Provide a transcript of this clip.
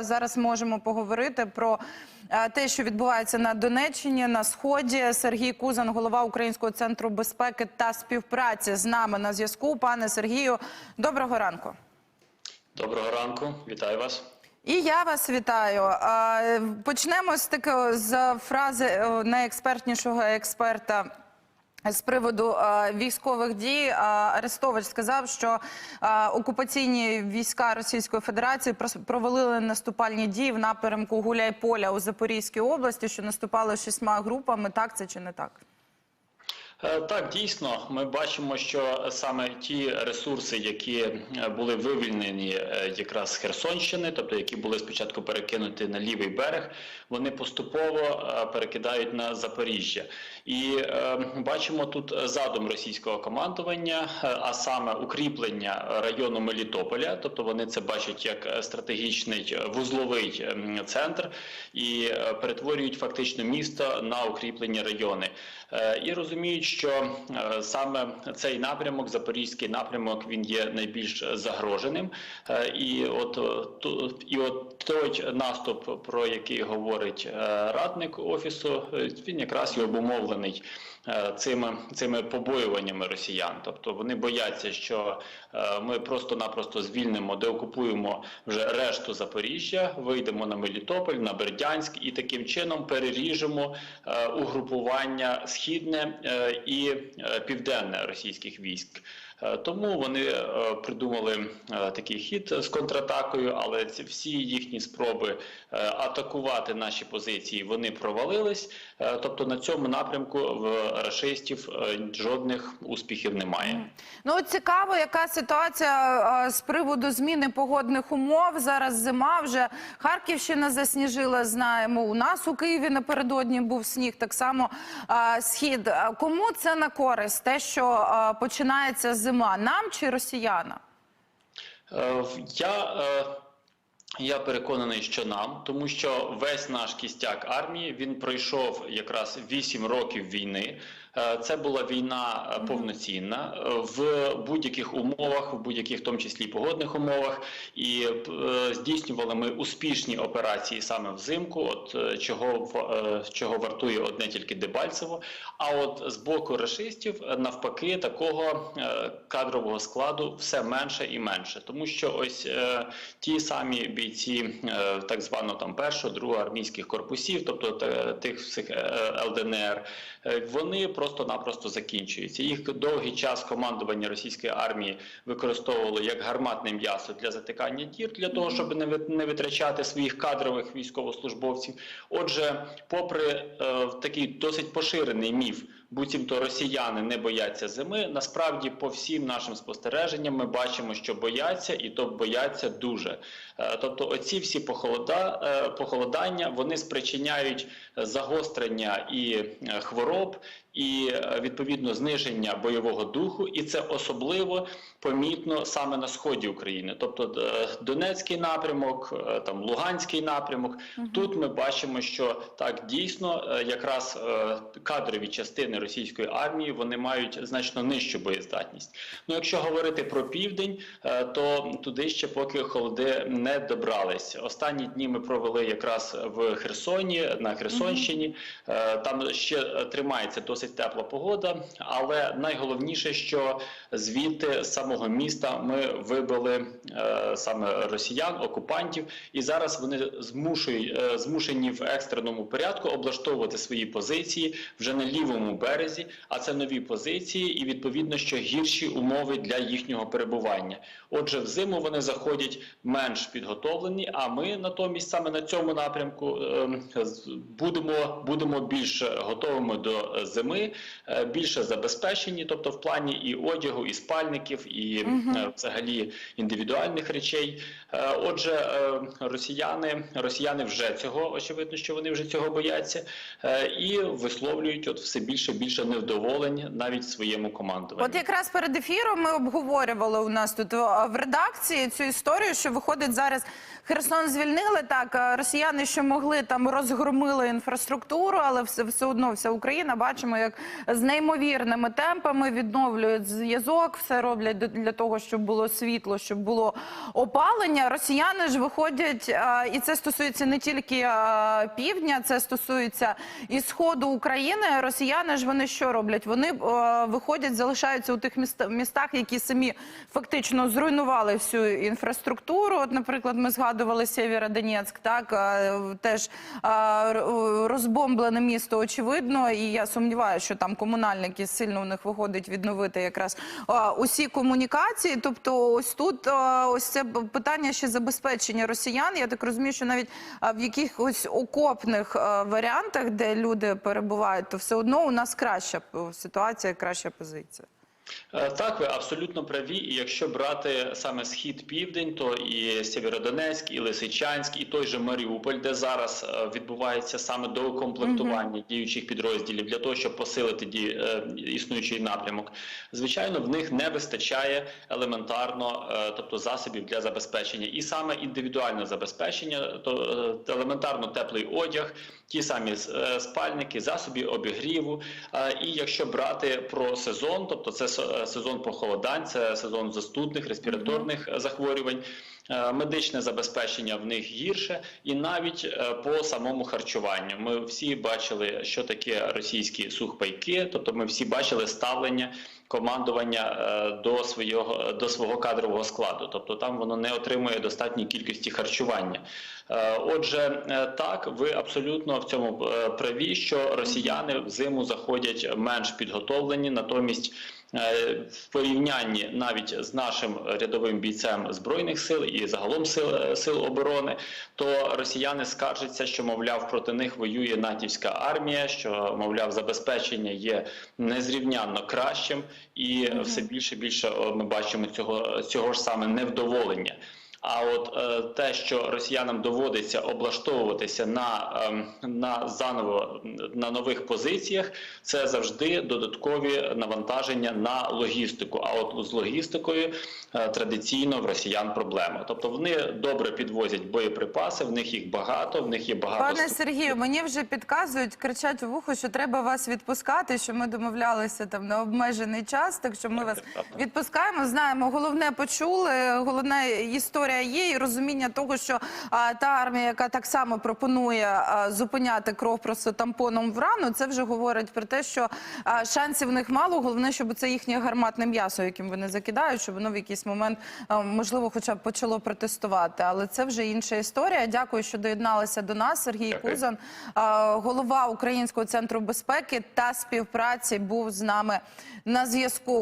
Зараз можемо поговорити про е, те, що відбувається на Донеччині на сході. Сергій Кузан, голова Українського центру безпеки та співпраці, з нами на зв'язку. Пане Сергію, доброго ранку. Доброго ранку, вітаю вас. І я вас вітаю. Е, Почнемо з такого з фрази е, найекспертнішого експерта. З приводу е, військових дій е, Арестович сказав, що е, окупаційні війська Російської Федерації провалили наступальні дії в напрямку Гуляйполя у Запорізькій області, що наступали шістьма групами. Так це чи не так? Е, Так, дійсно, ми бачимо, що саме ті ресурси, які е, були вивільнені е, якраз з Херсонщини, тобто які були спочатку перекинуті на лівий берег, вони поступово перекидають на Запоріжжя. І бачимо тут задум російського командування, а саме укріплення району Мелітополя, тобто вони це бачать як стратегічний вузловий центр і перетворюють фактично місто на укріплені райони. І розуміють, що е, саме цей напрямок, запорізький напрямок, він є найбільш загроженим. Е, І от е, і от той наступ, про який говорить радник офісу, він якраз і обумовлений цими цими побоюваннями росіян. Тобто вони бояться, що ми просто-напросто звільнимо, деокупуємо вже решту Запоріжжя, вийдемо на Мелітополь, на Бердянськ і таким чином переріжемо угрупування східне і е, південне російських військ. Е, Тому вони е, придумали е, такий хід з контратакою, але ці всі їхні спроби атакувати наші позиції вони провалились. Тобто на цьому напрямку в рашистів жодних успіхів немає. Ну цікаво, яка ситуація з приводу зміни погодних умов. Зараз зима вже Харківщина засніжила. Знаємо, у нас у Києві напередодні був сніг. Так само схід. Кому це на користь? Те, що починається зима, нам чи росіянам? Е, Я, е, я переконаний, що нам, тому що весь наш кістяк армії він пройшов якраз 8 років війни. Е, Це була війна е, повноцінна е, в будь-яких умовах, в будь-яких, в тому числі погодних умовах, і здійснювали ми успішні операції саме взимку. От чого чого вартує одне тільки Дебальцево. А от з боку рашистів е, навпаки такого кадрового складу все менше і менше, тому що ось е, ті самі бійці е, так званого там першого, другого армійських корпусів, тобто тих всіх е, ЛДНР, е, вони просто-напросто закінчуються. Їх довгий час командування російської армії використовувало як гарматне м'ясо для затикання дір, для того, щоб не витрачати своїх кадрових військовослужбовців. Отже, попри е, такий досить поширений міф, буцімто росіяни не бояться зими. Насправді, по всім нашим спостереженням, ми бачимо, що бояться, і то бояться дуже. Е, Тобто, оці всі похолода, е, похолодання вони спричиняють загострення і е, хвороб, і е, відповідно зниження бойового духу, і це особливо помітно саме на сході України, тобто е, Донецький напрямок, е, там Луганський напрямок. Тут ми бачимо, що так дійсно якраз кадрові частини російської армії вони мають значно нижчу боєздатність. Ну, якщо говорити про південь, то туди ще поки холоди не добрались. Останні дні ми провели якраз в Херсоні на Херсонщині. Е, Там ще тримається досить тепла погода, але найголовніше, що звідти з самого міста ми вибили е, саме росіян, окупантів, і зараз вони змушують е, змушені в екстреному порядку облаштовувати свої позиції вже на лівому березі. А це нові позиції, і відповідно, що гірші умови для їхнього перебування. Отже, взиму вони заходять менш підготовлені. А ми натомість саме на цьому напрямку е, будемо, будемо більш готовими до зими, е, більше забезпечені, тобто в плані і одягу, і спальників, і е, взагалі індивідуальних речей. Е, Отже, росіяни, росіяни вже цього очевидно, що вони вже цього бояться, і висловлюють от все більше більше невдоволень навіть своєму командуванню. От якраз перед ефіром ми обговорювали у нас тут в редакції цю історію, що виходить зараз Херсон звільнили так. Росіяни, що могли там розгромили інфраструктуру, але все, все одно вся Україна бачимо, як з неймовірними темпами відновлюють зв'язок, все роблять для того, щоб було світло, щоб було опалення. Росіяни ж виходять, і це стосується не тільки півдня, це стосується і сходу України. Росіяни ж вони що роблять? Вони виходять, залишаються у тих міст- містах, які самі фактично зруйнували всю інфраструктуру. От, наприклад, ми згадували Сєвєродонецьк, так теж розбомблене місто, очевидно, і я сумніваюся, що там комунальники сильно у них виходить відновити якраз усі комунікації. Тобто, ось тут ось це питання ще забезпечення росіян. Я так розумію, що навіть в якихось окопних варіантах, де люди перебувають, то все одно у нас краща ситуація, краща позиція. Е, Так, ви абсолютно праві. І якщо брати саме схід південь, то і Сєвєродонецьк, і Лисичанськ, і той же Маріуполь, де зараз е, відбувається саме доукомплектування діючих підрозділів для того, щоб посилити ді, е, існуючий напрямок. Звичайно, в них не вистачає елементарно, тобто засобів для забезпечення, і саме індивідуальне забезпечення, то елементарно теплий одяг, ті самі е, спальники, засоби обігріву. Е, І якщо брати про сезон, тобто це е, сезон похолодань, це сезон застудних респіраторних захворювань. Медичне забезпечення в них гірше, і навіть по самому харчуванню. Ми всі бачили, що таке російські сухпайки, тобто ми всі бачили ставлення командування е, до свого до свого кадрового складу. Тобто там воно не отримує достатньої кількості харчування. Е, Отже, е, так ви абсолютно в цьому праві, що росіяни в зиму заходять менш підготовлені, натомість. Е, В порівнянні навіть з нашим рядовим бійцем збройних сил і загалом сил е, сил оборони, то росіяни скаржаться, що мовляв проти них воює натівська армія, що мовляв забезпечення є незрівнянно кращим, і все більше більше ми бачимо цього цього ж саме невдоволення. А от е, те, що росіянам доводиться облаштовуватися на, ем, на заново на нових позиціях, це завжди додаткові навантаження на логістику. А от з логістикою е, традиційно в росіян проблема. Тобто вони добре підвозять боєприпаси, в них їх багато, в них є багато Пане. Сергію, мені вже підказують, кричать у вухо, що треба вас відпускати, що ми домовлялися там на обмежений час. Так що ми вас відпускаємо. Знаємо, головне почули. Головна історія є, і розуміння того, що а, та армія, яка так само пропонує а, зупиняти кров просто тампоном в рану, це вже говорить про те, що а, шансів в них мало. Головне, щоб це їхнє гарматне м'ясо, яким вони закидають, щоб воно в якийсь момент а, можливо, хоча б почало протестувати. Але це вже інша історія. Дякую, що доєдналися до нас. Сергій Кузан, а, голова Українського центру безпеки та співпраці, був з нами на зв'язку.